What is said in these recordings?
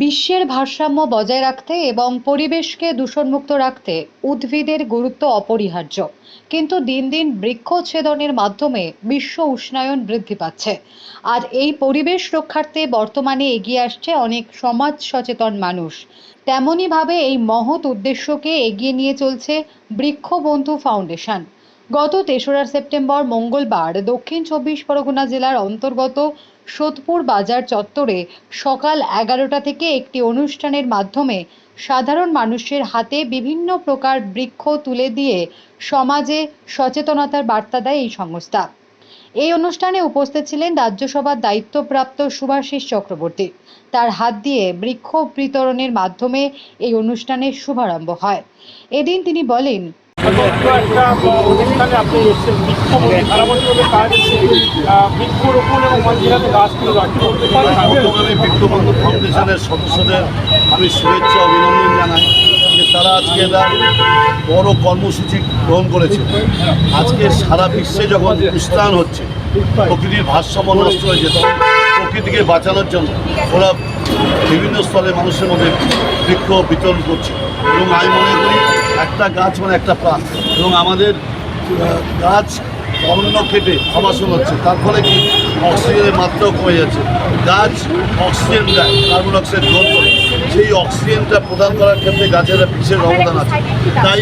বিশ্বের ভারসাম্য বজায় রাখতে এবং পরিবেশকে দূষণমুক্ত রাখতে উদ্ভিদের গুরুত্ব অপরিহার্য। কিন্তু দিন দিন বৃক্ষচ্ছেদনের মাধ্যমে বিশ্ব উষ্ণায়ন বৃদ্ধি পাচ্ছে। আর এই পরিবেশ রক্ষার্থে বর্তমানে এগিয়ে আসছে অনেক সমাজ সচেতন মানুষ। তেমনইভাবে এই মহৎ উদ্দেশ্যকে এগিয়ে নিয়ে চলছে বৃক্ষবন্ধু ফাউন্ডেশন। গত তেসরা সেপ্টেম্বর মঙ্গলবার দক্ষিণ চব্বিশ পরগনা জেলার অন্তর্গত সোদপুর বাজার চত্বরে সকাল এগারোটা থেকে একটি অনুষ্ঠানের মাধ্যমে সাধারণ মানুষের হাতে বিভিন্ন প্রকার বৃক্ষ তুলে দিয়ে সমাজে সচেতনতার বার্তা দেয় এই সংস্থা। এই অনুষ্ঠানে উপস্থিত ছিলেন রাজ্যসভার দায়িত্বপ্রাপ্ত সুভাষিস চক্রবর্তী। তার হাত দিয়ে বৃক্ষ বিতরণের মাধ্যমে এই অনুষ্ঠানের শুভারম্ভ হয়। এদিন তিনি বলেন কাজ ফাউন্ডেশনের সদস্যদের আমি শুভেচ্ছা অভিনন্দন জানাই যে তারা আজকে একটা বড় কর্মসূচি গ্রহণ করেছে। আজকে সারা বিশ্বে যখন উষ্ণায়ন হচ্ছে, প্রকৃতির ভারসাম্য নষ্ট হয়েছে তখন প্রকৃতিকে বাঁচানোর জন্য ওরা বিভিন্ন স্তরে মানুষের মধ্যে বৃক্ষ বিতরণ করছে। এবং আমি মনে করি একটা গাছ মানে একটা প্রাণ। এবং আমাদের গাছ অরণ্য কেটে আবাসন হচ্ছে। তার ফলে কি? অক্সিজেনের মাত্রাও কমে যাচ্ছে। গাছ অক্সিজেন দেয়, কার্বন অক্সাইড গ্রহণ করে। সেই অক্সিজেনটা প্রদান করার ক্ষেত্রে গাছের একটা বিশেষ অবদান আছে। তাই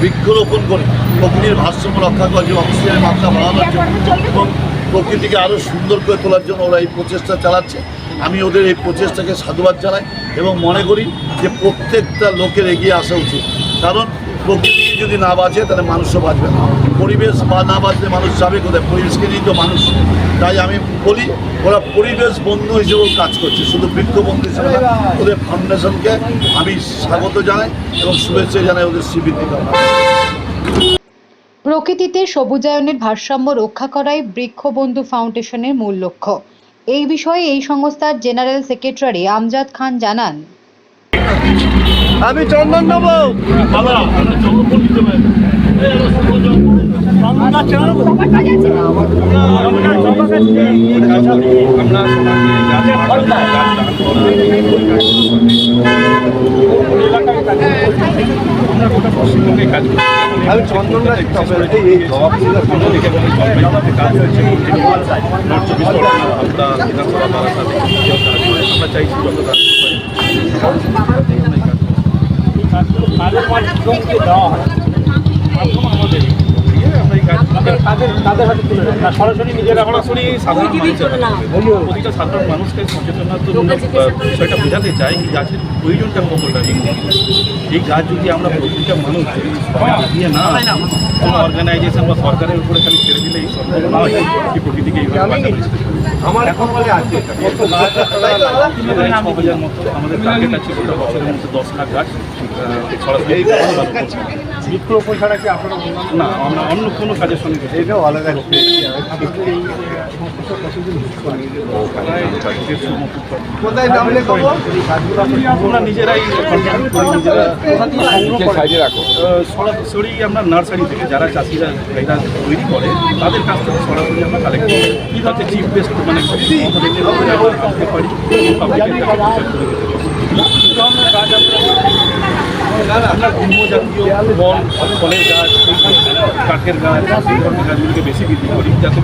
বৃক্ষরোপণ করে, প্রকৃতির ভারসাম্য রক্ষা করার জন্য অক্সিজেনের মাত্রা বাড়ানোর জন্য এবং প্রকৃতিকে আরও সুন্দর করে তোলার জন্য ওরা এই প্রচেষ্টা চালাচ্ছে। আমি ওদের এই প্রচেষ্টাকে সাধুবাদ জানাই এবং মনে করি যে প্রত্যেকটা লোকের এগিয়ে আসা উচিত। কারণ প্রকৃতিকে যদি না বাঁচে, তাহলে মানুষও বাঁচবে না। পরিবেশ বা না বাঁচলে মানুষ যাবে কোথায়? পরিবেশকে নিয়েই তো মানুষ। তাই আমি বলি, ওরা পরিবেশ বন্ধু হিসেবেও কাজ করছে। শুধু বৃক্ষবন্ধু হিসেবে না, ওদের ফাউন্ডেশনকে আমি স্বাগত জানাই এবং শুভেচ্ছা জানাই ওদের স্বীকৃতি প্রকৃতিতে সবুজায়নের ভারসাম্য রক্ষা করাই বৃক্ষবন্ধু ফাউন্ডেশনের মূল লক্ষ্য। এই বিষয়ে এই সংস্থার জেনারেল সেক্রেটারি আমজাদ খান জানান। আমি চন্দন নেব আমি চন্দন এই আমরা চাইছি যত কাজের মাধ্যমকে দেওয়া কাজ মাধ্যম আমাদের আমরা চাইছি কাজ তাদের তাদের হাতে তুলে দেয় না সরাসরি সরাসরি সাধারণ। প্রতিটা সাধারণ মানুষকে সচেতনতামূলক আহ, বিষয়টা বোঝাতে চাই গাছের প্রয়োজনটা কতটা এই। গাছ যদি আমরা প্রতিটা মানুষ কোনো অর্গানাইজেশন বা সরকারের উপরে খালি ছেড়ে দিলেই সম্ভব নয় এই প্রকৃতিকে আমার এখন বলে আছে কত আমাদের ছ হাজার মতো আমাদের টার্গেট আছে গোটা বছরের মধ্যে দশ লাখ? গাছ সরাসরি বৃক্ষরোপণ ছাড়া কি আপনারা না আমরা অন্য কোনো কাজের সঙ্গে এটাও আলাদা কোথায় নামলে আমরা নিজেরাই সরাসরি আমরা নার্সারি থেকে যারা চাষিরা তৈরি করে তাদের কাছ থেকে সরাসরি আমরা কালেক্ট করি। যাতে চিপ বেস্ট মানে আমরা গুল্ম জাতীয় গাছ কাঠের গাছ এই ধরনের গাছগুলিকে বেশি। বৃদ্ধি করি যাতে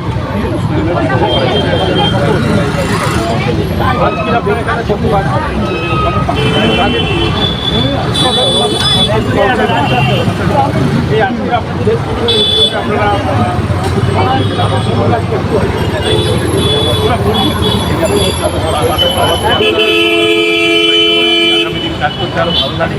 এই আপনারা কাজ করতে আরও ভালো লাগে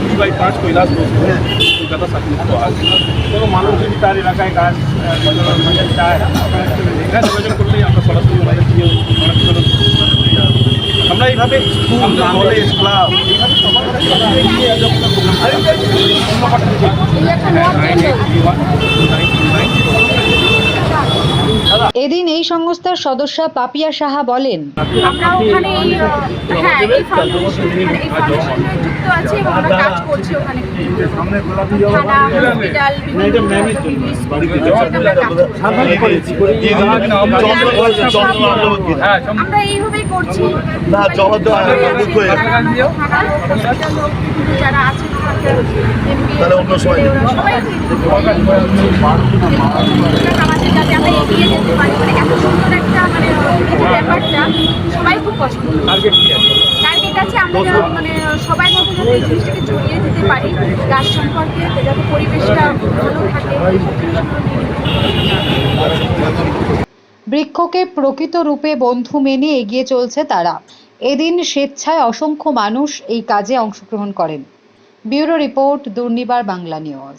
দুই বাই পাঁচ কৈলাস বস্তু কলকাতা সাতমুক্ত আছে কোনো মানুষ যদি তার এলাকায় করতে চায় যোগাযোগ করলেই আমরা সরাসরি অনেক এইভাবে স্কুল কলেজ ক্লাব এইভাবে এদিন এই সংস্থার সদস্যা পাপিয়া সাহা বলেন আমরা ওখানে এই, হ্যাঁ এই ফাউন্ডেশন মানে এই ফাউন্ডেশনে যুক্ত আছি এবং আমরা কাজ করছি ওখানে। থানা হসপিটাল আমরা এইভাবেই করছি। আছে, অন্য সময় সবাই আমাদের যাতে আমরা এগিয়ে যেতে পারি। মানে এত সুন্দর একটা মানে এই যে ব্যাপারটা সবাই খুব পছন্দ টার্গেট আছে? আমরা মানে সবাই মধ্যে যাতে এই জিনিসটাকে জড়িয়ে দিতে পারি গাছ সম্পর্কে যাতে পরিবেশটা ভালো থাকে বৃক্ষকে প্রকৃত রূপে বন্ধু মেনে এগিয়ে চলছে তারা। এদিন স্বেচ্ছায় অসংখ্য মানুষ এই কাজে অংশগ্রহণ করেন। Bureau report Durnibar Bangla news.